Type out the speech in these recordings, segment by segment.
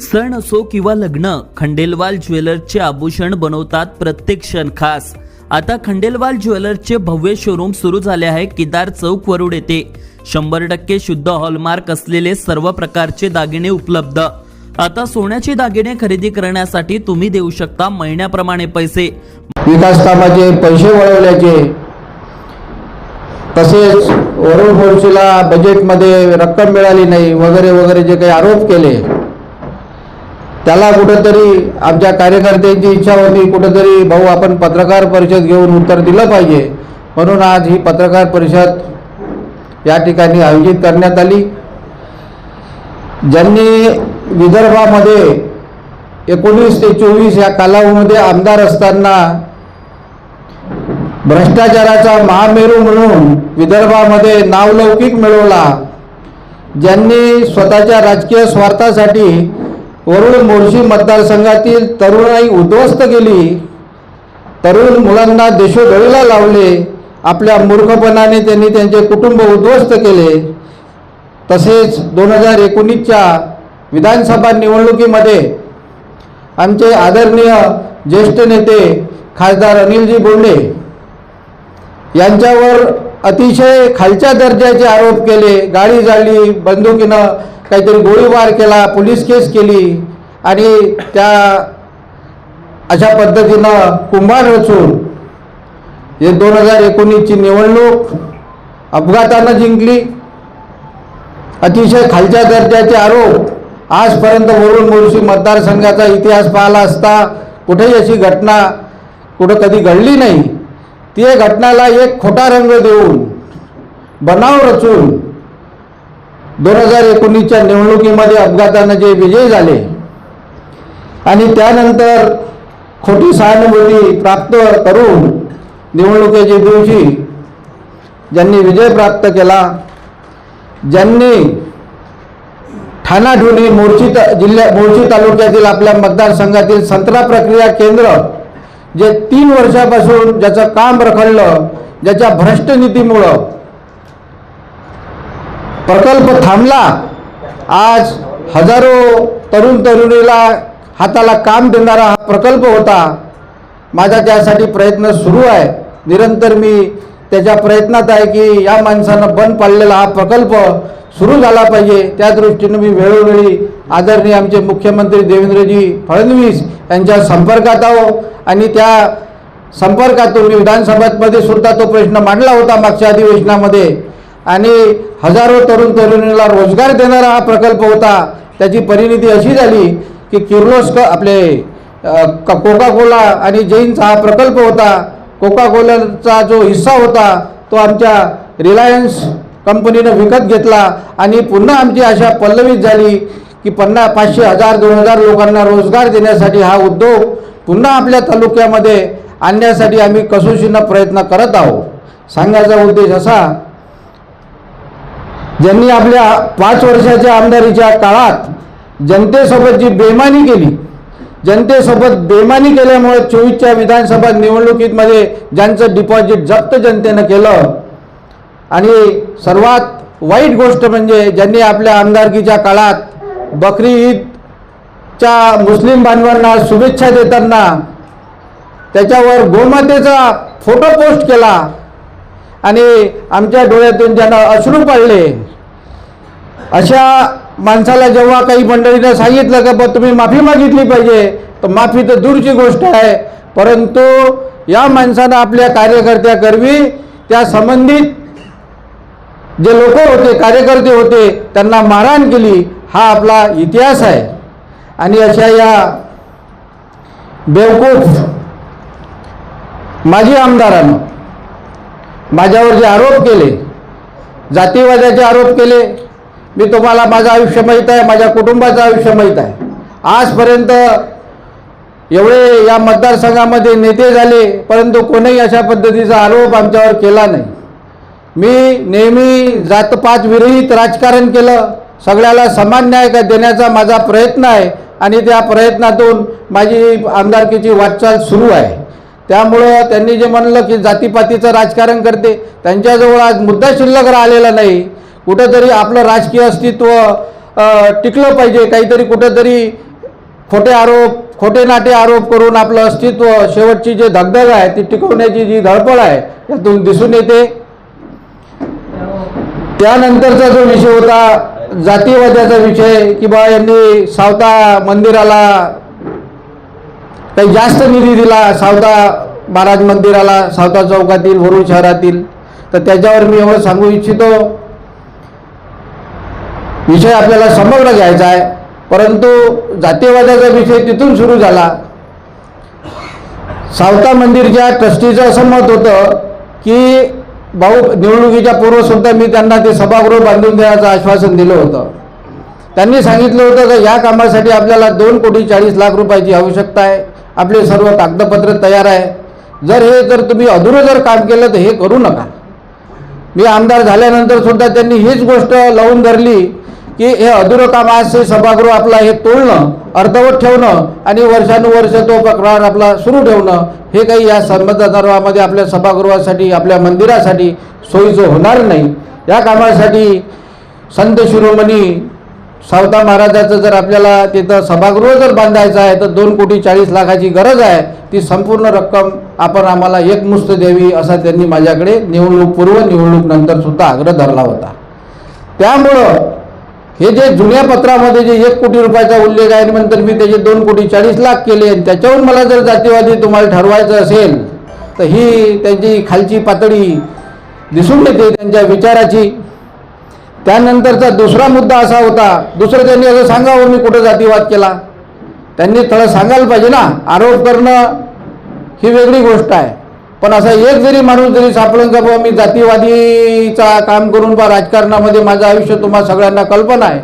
सण असो किंवा लग्न खंडेलवाल ज्वेलर्सचे आभूषण बनवतात प्रत्येक क्षण खास. आता खंडेलवाल ज्वेलर्सचे भव्य शोरूम सुरू झाले आहे किदार चौक वरुड येथे. शंभर टक्के शुद्ध हॉलमार्क असलेले सर्व प्रकारचे दागिने उपलब्ध. आता सोन्याचे दागिने खरेदी करण्यासाठी तुम्ही देऊ शकता महिन्याप्रमाणे पैसे. विकास कामाचे पैसे वळवल्याचे तसेच वरुण मोर्शीला बजेटमध्ये रक्कम मिळाली नाही वगैरे वगैरे जे काही आरोप केले त्याला कुठंतरी आमच्या कार्यकर्त्यांची इच्छा होती कुठंतरी भाऊ आपण पत्रकार परिषद घेऊन उत्तर दिलं पाहिजे. म्हणून आज ही पत्रकार परिषद या ठिकाणी आयोजित करण्यात आली. ज्यांनी विदर्भामध्ये एकोणीस ते चोवीस या कालावधीमध्ये आमदार असताना भ्रष्टाचाराचा महामेरू म्हणून विदर्भामध्ये नावलौकिक मिळवला. ज्यांनी स्वतःच्या राजकीय स्वार्थासाठी वरुण मोर्शी मतदारसंघातील तरुणाई उद्ध्वस्त केली. तरुण मुलांना देशोधडीला लावले. आपल्या मूर्खपणाने त्यांनी त्यांचे कुटुंब उद्ध्वस्त केले. तसेच दोन हजार एकोणीसच्या विधानसभा निवडणुकीमध्ये आमचे आदरणीय ज्येष्ठ नेते खासदार अनिलजी बोंडे यांच्यावर अतिशय खालच्या दर्जाचे आरोप केले. गाडी जाळली बंदुकीनं काहीतरी गोळीबार केला पोलीस केस केली आणि त्या अशा पद्धतीनं कुंभार रचून हे दोन हजार एकोणीसची निवडणूक अपघातानं जिंकली. अतिशय खालच्या दर्जाचे आरोप आजपर्यंत वरुण मोर्शी मतदारसंघाचा इतिहास पाहिला असता कुठेही अशी घटना कुठं कधी घडली नाही. ती घटनाला एक खोटा रंग देऊन बनाव रचून दोन हजार एकोणीसच्या निवडणुकीमध्ये अपघातानं जे विजयी झाले आणि त्यानंतर खोटी सहानुभूती प्राप्त करून निवडणुकीच्या दिवशी ज्यांनी विजय प्राप्त केला ज्यांनी ठाणाठुणी मोर्ची त जिल्ह्या मोर्शी तालुक्यातील आपल्या मतदारसंघातील संत्रा प्रक्रिया केंद्र जे तीन वर्षापासून ज्याचं काम रखडलं ज्याच्या भ्रष्ट नीतीमुळं प्रकल्प थांबला आज हजारो तरुण तरुणीला हाताला काम देणारा हा प्रकल्प होता. माझा त्यासाठी प्रयत्न सुरू आहे. निरंतर मी त्याच्या प्रयत्नात आहे की या माणसानं बंद पाडलेला हा प्रकल्प सुरू झाला पाहिजे. त्या दृष्टीनं मी वेळोवेळी आदरणीय आमचे मुख्यमंत्री देवेंद्रजी फडणवीस यांच्या संपर्कात आहो. आणि त्या संपर्कातून मी विधानसभेमध्ये सुद्धा तो प्रश्न मांडला होता मागच्या अधिवेशनामध्ये. आणि हजारो तरुण तरुणीला रोजगार देणारा हा प्रकल्प होता. त्याची परिणिती अशी झाली की किर्लोस्क आपले कोका कोला आणि जैनचा हा प्रकल्प होता. कोका कोलाचा जो हिस्सा होता तो आमच्या रिलायन्स कंपनीनं विकत घेतला आणि पुन्हा आमची आशा पल्लवित झाली की पन्ना पाचशे हजार दोन हजार लोकांना रोजगार देण्यासाठी हा उद्योग पुन्हा आपल्या तालुक्यामध्ये आणण्यासाठी आम्ही कसोशीनं प्रयत्न करत आहोत. सांगायचा उद्देश असा ज्यांनी आपल्या पाच वर्षाच्या आमदारीच्या काळात जनतेसोबत जी बेमानी केली जनतेसोबत बेमानी केल्यामुळे चोवीसच्या विधानसभा निवडणुकीमध्ये ज्यांचं डिपॉझिट जप्त जनतेनं केलं आणि सर्वात वाईट गोष्ट म्हणजे ज्यांनी आपल्या आमदारकीच्या काळात बकरी ईदच्या मुस्लिम बांधवांना शुभेच्छा देताना त्याच्यावर गोमातेचा फोटो पोस्ट केला आणि आमच्या डोळ्यातून ज्यांना अश्रू पाडले अशा माणसाला जेव्हा काही मंडळीनं सांगितलं का बा तुम्ही माफी मागितली पाहिजे तर माफी तर दूरची गोष्ट आहे परंतु या माणसानं आपल्या कार्यकर्त्याकरवी त्या संबंधित जे लोक होते कार्यकर्ते होते त्यांना मारहाण केली हा आपला इतिहास आहे. आणि अशा या बेवकूफ माजी आमदारानं माझ्यावर जे आरोप केले जातीवादाचे आरोप केले मी तुम्हाला माझं आयुष्य माहीत आहे माझ्या कुटुंबाचं आयुष्य माहीत आहे. आजपर्यंत एवढे या मतदारसंघामध्ये नेते झाले परंतु कोणीही अशा पद्धतीचा आरोप आमच्यावर केला नाही. मी नेहमी जातपात विरहित राजकारण केलं. सगळ्याला समान न्याय का देण्याचा माझा प्रयत्न आहे आणि त्या प्रयत्नातून माझी आमदारकीची वाटचाल सुरू आहे. त्यामुळं त्यांनी जे म्हणलं की जातीपातीचं राजकारण करते त्यांच्याजवळ आज मुद्दा शिल्लक राहिलेला नाही. कुठंतरी आपलं राजकीय अस्तित्व टिकलं पाहिजे. काहीतरी कुठंतरी खोटे आरोप खोटे नाटे आरोप करून आपलं अस्तित्व शेवटची जे धगधग आहे ती टिकवण्याची जी धडपड आहे यातून दिसून येते. त्यानंतरचा जो विषय होता जातीवाद्याचा विषय की बा यांनी सावता मंदिराला काही जास्त निधी दिला सावता महाराज मंदिराला सावता चौकातील वरुण शहरातील. तर त्याच्यावर मी एवढं सांगू इच्छितो. विषय आपल्याला समग्र घ्यायचा आहे. परंतु जातीवादाचा विषय तिथून सुरू झाला. सावता मंदिरच्या ट्रस्टीचं असं मत होतं की भाऊ निवडणुकीच्या पूर्वसुद्धा मी त्यांना ते सभागृह बांधून देण्याचं आश्वासन दिलं होतं. त्यांनी सांगितलं होतं की या कामासाठी आपल्याला दोन कोटी चाळीस लाख रुपयाची आवश्यकता आहे. आपले सर्व कागदपत्र तयार आहे. जर हे जर तुम्ही अधुरं जर काम केलं तर हे करू नका. मी आमदार झाल्यानंतर सुद्धा त्यांनी हीच गोष्ट लावून धरली. की हे अधुरं काम आज सभागृह आपला हे तोडणं अर्धवट ठेवणं आणि वर्षानुवर्ष तो प्रकार आपला सुरू ठेवणं हे काही या संबंधामध्ये आपल्या सभागृहासाठी आपल्या मंदिरासाठी सोयीचं होणार नाही. या कामासाठी संत शिरोमणी सावता महाराजाचं जर आपल्याला तिथं सभागृह जर बांधायचं आहे तर दोन कोटी चाळीस लाखाची गरज आहे. ती संपूर्ण रक्कम आपण आम्हाला एकमुस्त द्यावी असा त्यांनी माझ्याकडे निवडणूक पूर्व निवडणूक नंतर सुद्धा आग्रह धरला होता. त्यामुळं हे जे जुन्या पत्रामध्ये जे एक कोटी रुपयाचा उल्लेख आहे नंतर मी त्याचे दोन कोटी चाळीस लाख केले आणि त्याच्यावर मला जर जातीवादी तुम्हाला ठरवायचं असेल तर ही त्यांची खालची पातळी दिसून येते त्यांच्या विचाराची. त्यानंतरचा दुसरा मुद्दा असा होता दुसरं त्यांनी असं सांगावं मी कुठं जातीवाद केला? त्यांनी थोडं सांगायला पाहिजे ना. आरोप करणं ही वेगळी गोष्ट आहे. पण असा एक जरी माणूस जरी सापडून का बाबा मी जातीवादीचा काम करून बा राजकारणामध्ये माझं आयुष्य तुम्हाला सगळ्यांना कल्पना आहे.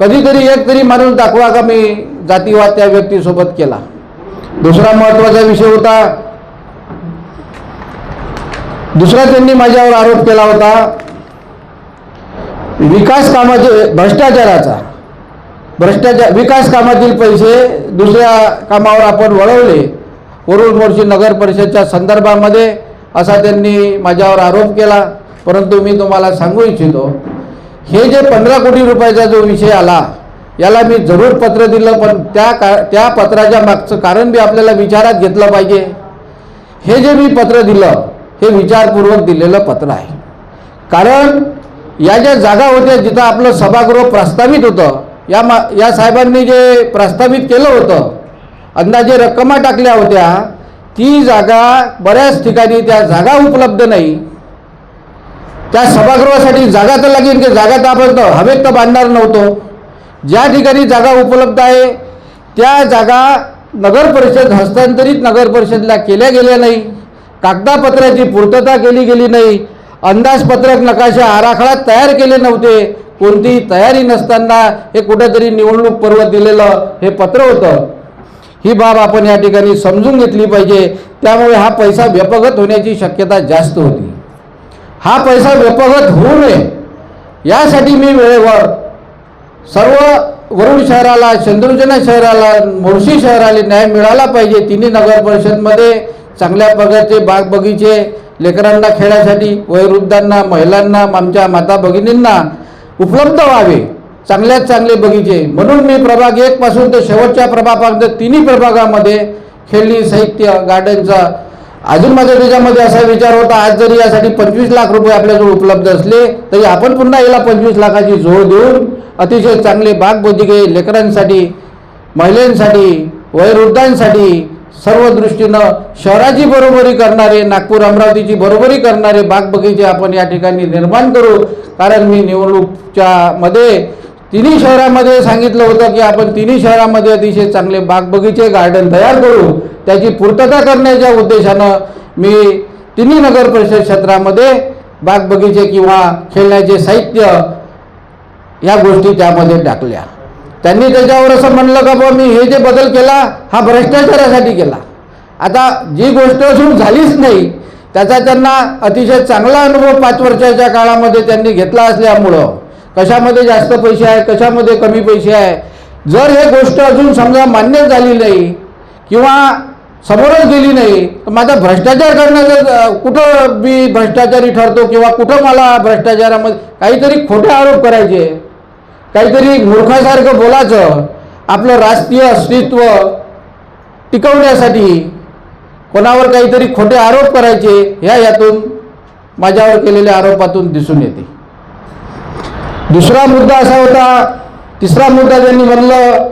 कधीतरी एक तरी माणूस दाखवा का मी जातीवाद त्या व्यक्तीसोबत केला. दुसरा महत्त्वाचा विषय होता दुसरा त्यांनी माझ्यावर आरोप केला होता विकास कामाचे भ्रष्टाचाराचा. भ्रष्टाचार विकास कामातील पैसे दुसऱ्या कामावर आपण वळवले वरुड मोर्शी नगर परिषदच्या संदर्भामध्ये असा त्यांनी माझ्यावर आरोप केला. परंतु मी तुम्हाला सांगू इच्छितो हे जे पंधरा कोटी रुपयाचा जो विषय आला याला मी जरूर पत्र दिलं पण त्या का त्या पत्राच्या मागचं कारण बी आपल्याला विचारात घेतलं पाहिजे. हे जे मी पत्र दिलं हे विचारपूर्वक दिलेलं पत्र आहे. कारण या ज्या जागा होत्या जिथं आपलं सभागृह प्रस्तावित होतं या मा या साहेबांनी जे प्रस्तावित केलं होतं अंदाजे रक्कमा टाकल्या होत्या ती जागा बऱ्याच ठिकाणी त्या जागा उपलब्ध नाही. त्या सभागृहासाठी जागा तर लागेल की जागा तर आपण हवेत तर बांधणार नव्हतो. ज्या ठिकाणी जागा उपलब्ध आहे त्या जागा नगर परिषद हस्तांतरित नगर परिषदला केल्या गेल्या नाही. कागदापत्राची पूर्तता केली गेली नाही. अंदाजपत्रक नकाशा आराखडा तयार केले नव्हते. कोणतीही तयारी नसताना हे कुठेतरी निवडणूक पर्व दिलेलं हे पत्र होतं. ही बाब आपण या ठिकाणी समजून घेतली पाहिजे. त्यामुळे हा पैसा व्यपगत होण्याची शक्यता जास्त होती. हा पैसा व्यपगत होऊ नये. यासाठी मी वेळेवर सर्व वरुड शहराला चंद्रजना शहराला मोर्शी शहराला न्याय मिळाला पाहिजे. तिन्ही नगर परिषदमध्ये चांगल्या प्रकारचे बाग बगीचे लेकरांना खेळासाठी वयोवृद्धांना महिलांना आमच्या माता भगिनींना उपलब्ध व्हावे. चांगल्यात चांगले बगीचे. म्हणून मी प्रभाग एक पासून ते शेवटच्या प्रभागापर्यंत तिन्ही प्रभागामध्ये खेळणी साहित्य गार्डनचा अजून माझ्या त्याच्यामध्ये असा विचार होता आज जरी यासाठी पंचवीस लाख रुपये आपल्याजवळ उपलब्ध असले तरी आपण पुन्हा याला पंचवीस लाखाची जोड देऊन अतिशय चांगले बाग बगीचे लेकरांसाठी महिलांसाठी वयोवृद्धांसाठी सर्व दृष्टीनं शहराची बरोबरी करणारे नागपूर अमरावतीची बरोबरी करणारे बाग बगीचे आपण या ठिकाणी निर्माण करू. कारण मी निवडणूकच्या मध्ये तिन्ही शहरामध्ये सांगितलं होतं की आपण तिन्ही शहरामध्ये अतिशय चांगले बाग बगीचे गार्डन तयार करू. त्याची पूर्तता करण्याच्या उद्देशानं मी तिन्ही नगर परिषद क्षेत्रामध्ये बाग बगीचे किंवा खेळण्याचे साहित्य या गोष्टी त्यामध्ये टाकल्या. त्यांनी त्याच्यावर असं म्हणलं का बुवा मी हे जे बदल केला हा भ्रष्टाचारासाठी केला. आता जी गोष्ट अजून झालीच नाही त्याचा त्यांना अतिशय चांगला अनुभव पाच वर्षाच्या काळामध्ये त्यांनी घेतला असल्यामुळं कशामध्ये जास्त पैसे आहे कशामध्ये कमी पैसे आहे? जर हे गोष्ट अजून समजा मान्य झाली नाही किंवा समोरच गेली नाही तर माझा भ्रष्टाचार करण्याचं कुठं मी भ्रष्टाचारी ठरतो किंवा कुठं मला भ्रष्टाचारामध्ये काहीतरी खोटे आरोप करायचे? काहीतरी मूर्खासारखं बोलायचं? आपलं राष्ट्रीय अस्तित्व टिकवण्यासाठी कोणावर काहीतरी खोटे आरोप करायचे? ह्या यातून माझ्यावर केलेल्या आरोपातून दिसून येते. दुसरा मुद्दा असा होता तिसरा मुद्दा ज्यांनी म्हणलं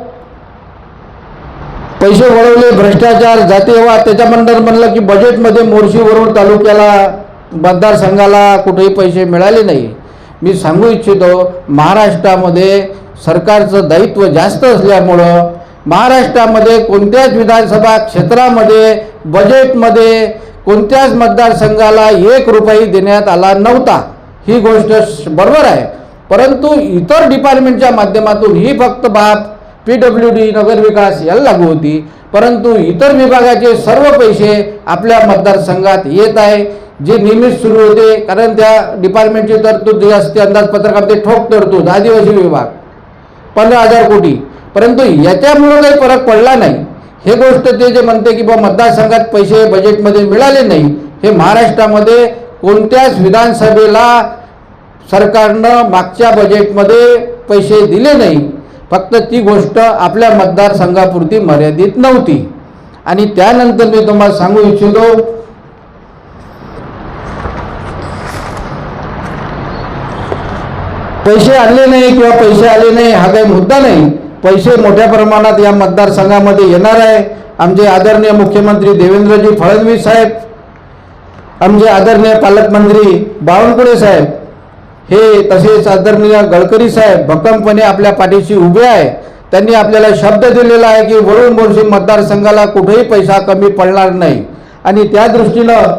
पैसे वळवले भ्रष्टाचार जातीयवाद त्याच्यानंतर म्हणलं की बजेटमध्ये मोर्शी वरुड तालुक्याला मतदारसंघाला कुठेही पैसे मिळाले नाही. मी सांगू इच्छितो महाराष्ट्रामध्ये सरकारचं दायित्व जास्त असल्यामुळं महाराष्ट्रामध्ये कोणत्याच विधानसभा क्षेत्रामध्ये बजेटमध्ये कोणत्याच मतदारसंघाला एक रुपये देण्यात आला नव्हता. ही गोष्ट बरोबर आहे. परंतु इतर डिपार्टमेंटच्या माध्यमातून ही फक्त बाब पी डब्ल्यू डी नगरविकास याला लागू होती. परंतु इतर विभागाचे सर्व पैसे आपल्या मतदारसंघात येत आहे जे नेहमीच सुरू होते. कारण त्या डिपार्टमेंटची तरतूद जी असते अंदाजपत्रकामध्ये ठोक तरतूद आदिवासी विभाग पंधरा हजार कोटी. परंतु याच्यामुळं काही फरक पडला नाही. हे गोष्ट ते जे म्हणते की बा मतदारसंघात पैसे बजेटमध्ये मिळाले नाही हे महाराष्ट्रामध्ये कोणत्याच विधानसभेला सरकारनं मागच्या बजेटमध्ये पैसे दिले नाही. फक्त ती गोष्ट आपल्या मतदारसंघापुरती मर्यादित नव्हती. आणि त्यानंतर मी तुम्हाला सांगू इच्छितो पैसे आणले नाही किंवा पैसे आले नाही हा काही मुद्दा नाही. पैसे मोठ्या प्रमाणात या मतदारसंघामध्ये येणार आहे. आमचे आदरणीय मुख्यमंत्री देवेंद्रजी फडणवीस साहेब आमचे आदरणीय पालकमंत्री बावनकुळे साहेब हे तसेच आदरणीय गडकरी साहेब भक्कमपणे आपल्या पाठीशी उभे आहे. त्यांनी आपल्याला शब्द दिलेला आहे की वरुण बोरशी मतदारसंघाला कुठेही पैसा कमी पडणार नाही. आणि त्या दृष्टीनं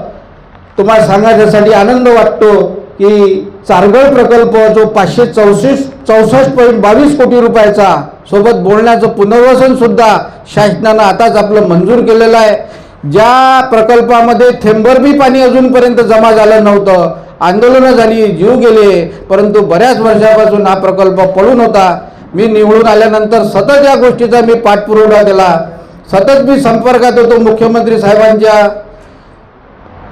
तुम्हाला सांगायच्यासाठी आनंद वाटतो की चारगळ प्रकल्प जो पाचशे चौसष्ट चौसष्ट पॉईंट बावीस कोटी रुपयाचा सोबत बोलण्याचं पुनर्वसनसुद्धा शासनानं आताच आपलं मंजूर केलेलं आहे. ज्या प्रकल्पामध्ये थेंबरबी पाणी अजूनपर्यंत जमा झालं नव्हतं आंदोलनं झाली जीव गेले परंतु बऱ्याच वर्षापासून हा प्रकल्प पडून होता. मी निवडून आल्यानंतर सतत या गोष्टीचा मी पाठपुरावा केला. सतत मी संपर्कात होतो मुख्यमंत्री साहेबांच्या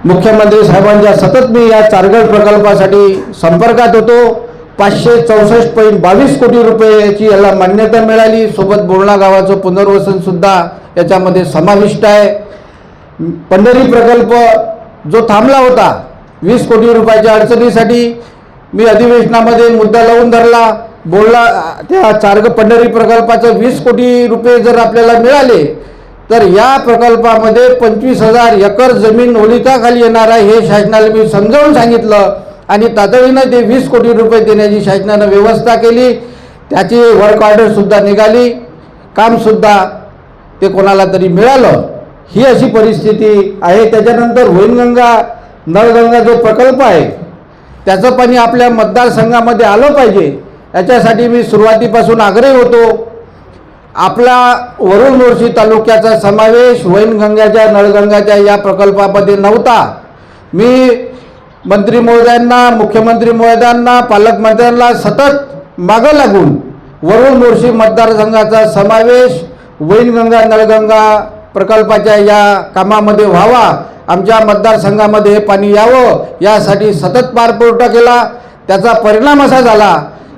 मुख्यमंत्री साहेबांच्या सतत मी या चारगड प्रकल्पासाठी संपर्कात होतो. पाचशे चौसष्ट पॉईंट बावीस कोटी रुपयाची याला मान्यता मिळाली. सोबत बोरणा गावाचं पुनर्वसनसुद्धा याच्यामध्ये समाविष्ट आहे. पंढरी प्रकल्प जो थांबला होता वीस कोटी रुपयाच्या अडचणीसाठी मी अधिवेशनामध्ये मुद्दा लावून धरला बोलला त्या चारग पंढरी प्रकल्पाचं वीस कोटी रुपये जर आपल्याला मिळाले तर या प्रकल्पामध्ये पंचवीस हजार एकर जमीन ओलिताखाली येणार आहे हे शासनाला मी समजावून सांगितलं. आणि तातडीनं ते वीस कोटी रुपये देण्याची शासनानं व्यवस्था केली. त्याची वर्क ऑर्डरसुद्धा निघाली. कामसुद्धा ते कोणाला तरी मिळालं. ही अशी परिस्थिती आहे. त्याच्यानंतर वैनगंगा नळगंगा जो प्रकल्प आहे त्याचं पाणी आपल्या मतदारसंघामध्ये आलं पाहिजे. याच्यासाठी मी सुरुवातीपासून आग्रही होतो. आपला वरुण मोर्शी तालुक्याचा समावेश वैनगंगाच्या नळगंगाच्या या प्रकल्पामध्ये नव्हता. मी मंत्री महोदयांना मुख्यमंत्री महोदयांना पालकमंत्र्यांना सतत मागं लागून वरुण मोर्शी मतदारसंघाचा समावेश वैनगंगा नळगंगा प्रकल्पाच्या या कामामध्ये व्हावा आमच्या मतदारसंघामध्ये हे पाणी यावं यासाठी सतत पारपुरवठा केला. त्याचा परिणाम असा झाला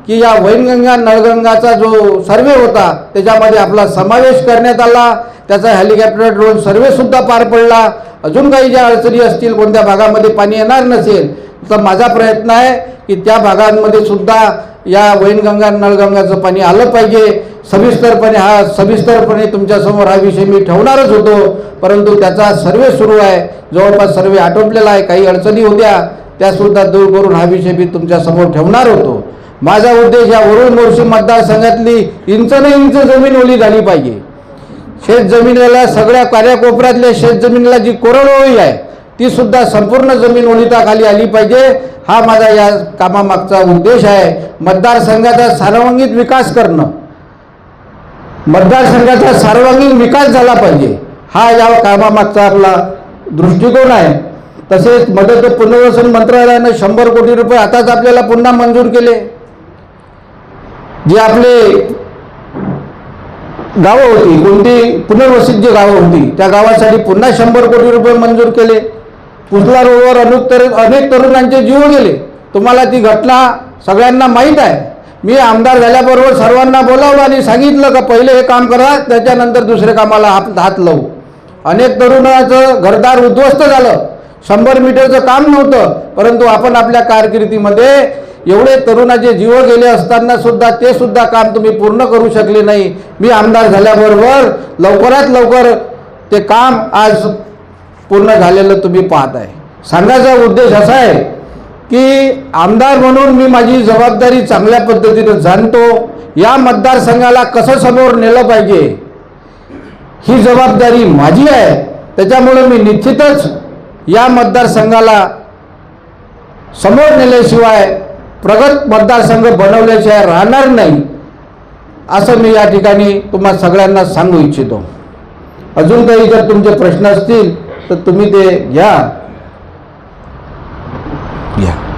की या वैनगंगा नळगंगाचा जो सर्वे होता त्याच्यामध्ये आपला समावेश करण्यात आला. त्याचा हेलिकॉप्टर ड्रोन सर्वेसुद्धा पार पडला. अजून काही ज्या अडचणी असतील कोणत्या भागामध्ये पाणी येणार नसेल तर माझा प्रयत्न आहे की त्या भागांमध्ये सुद्धा या वैनगंगा नळगंगाचं पाणी आलं पाहिजे. सविस्तरपणे हा सविस्तरपणे तुमच्यासमोर हा विषय मी ठेवणारच होतो. परंतु त्याचा सर्वे सुरू आहे. जवळपास सर्वे आटोपलेला आहे. काही अडचणी होत्या त्यासुद्धा दूर करून हा विषय मी तुमच्यासमोर ठेवणार होतो. माझा उद्देश या वरुण मोर्शी मतदारसंघातली इंच न इंच जमीन ओली झाली पाहिजे. शेतजमिनीला सगळ्या कार्याकोपऱ्यातल्या शेतजमिनीला जी कोरडवाळी आहे ती सुद्धा संपूर्ण जमीन ओलिताखाली आली पाहिजे. हा माझा या कामामागचा उद्देश आहे. मतदारसंघाचा सर्वांगीण विकास करणं. मतदारसंघाचा सर्वांगीण विकास झाला पाहिजे. हा या कामामागचा आपला दृष्टिकोन आहे. तसेच मदत पुनर्वसन मंत्रालयानं शंभर कोटी रुपये आताच आपल्याला पुन्हा मंजूर केले. जे आपले गावं होती कोणती पुनर्वसित जी गावं होती त्या गावासाठी पुन्हा शंभर कोटी रुपये मंजूर केले. पुतला रोडवर अनेक तर अनेक तरुणांचे जीव गेले. तुम्हाला ती घटना सगळ्यांना माहीत आहे. मी आमदार झाल्याबरोबर सर्वांना बोलावलं आणि सांगितलं का पहिले हे काम करा त्याच्यानंतर दुसऱ्या कामाला हात हात लावू. अनेक तरुणाचं घरदार उद्ध्वस्त झालं. शंभर मीटरचं काम नव्हतं परंतु आपण आपल्या कारकिर्दीमध्ये एवढे तरुणाचे जीव गेले असताना सुद्धा ते सुद्धा काम तुम्ही पूर्ण करू शकले नाही. मी आमदार झाल्याबरोबर लवकरात लवकर ते काम आज पूर्ण झालेलं तुम्ही पाहत आहे. सांगायचा उद्देश असा आहे की आमदार म्हणून मी माझी जबाबदारी चांगल्या पद्धतीनं जाणतो. या मतदारसंघाला कसं समोर नेलं पाहिजे? ही जबाबदारी माझी आहे. त्याच्यामुळे मी निश्चितच या मतदारसंघाला समोर नेल्याशिवाय प्रगत मतदारसंघ बनवल्याशिवाय राहणार नाही असं मी या ठिकाणी तुम्हा सगळ्यांना सांगू इच्छितो. अजून काही जर तुमचे प्रश्न असतील तर तुम्ही ते घ्या. घ्या.